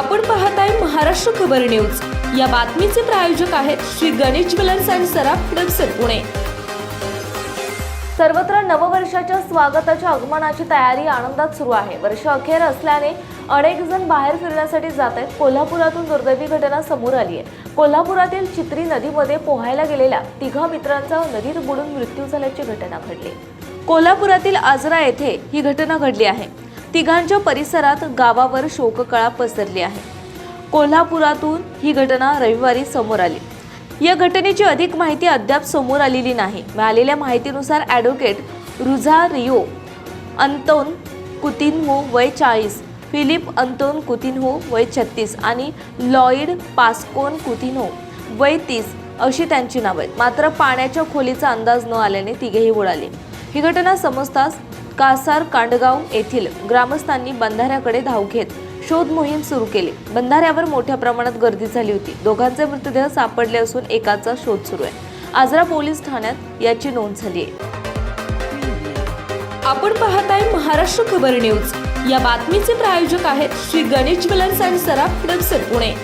आपण पाहत आहे महाराष्ट्र खबर न्यूज. या बातमीचे प्रायोजक आहेत श्री गणेश ज्वेलर्स अँड सराफ हडपसर पुणे. सर्वत्र नववर्षाच्या स्वागताच्या आगमनाची तयारी आनंदात सुरू आहे. वर्ष अखेर असल्याने अनेक जण बाहेर फिरण्यासाठी जात आहेत. कोल्हापुरातून दुर्दैवी घटना समोर आली आहे. कोल्हापुरातील चित्री नदीमध्ये पोहायला गेलेल्या तिघा मित्रांचा नदीत बुडून मृत्यू झाल्याची घटना घडली. कोल्हापुरातील आजरा येथे ही घटना घडली आहे. तिघांच्या परिसरात गावावर शोककळा पसरली आहे. कोल्हापुरातून ही घटना रविवारी समोर आली. या घटनेची अधिक माहिती अद्याप समोर आलेली नाही. मिळालेल्या माहितीनुसार ॲडव्होकेट रुझा रिओ अंतोन कुतिन्हो वय चाळीस फिलिप अंतोन कुतिन्हो वय छत्तीस आणि लॉईड पास्कोन कुतिन्हो वय तीस अशी त्यांची नावं आहेत. मात्र पाण्याच्या खोलीचा अंदाज न आल्याने तिघेही बुडाले. ही घटना समजताच कासार कांडगाव येथील ग्रामस्थांनी बंधाऱ्याकडे धाव घेत शोध मोहीम सुरू केली. बंधाऱ्यावर मोठ्या प्रमाणात गर्दी झाली होती. दोघांचे मृतदेह सापडले असून एकाचा शोध सुरू आहे. आजरा पोलीस ठाण्यात याची नोंद झाली आहे. आपण पाहत आहे महाराष्ट्र खबर न्यूज. या बातमीचे प्रायोजक आहेत श्री गणेश ज्वेलर्स अँड सराफ हडपसर पुणे.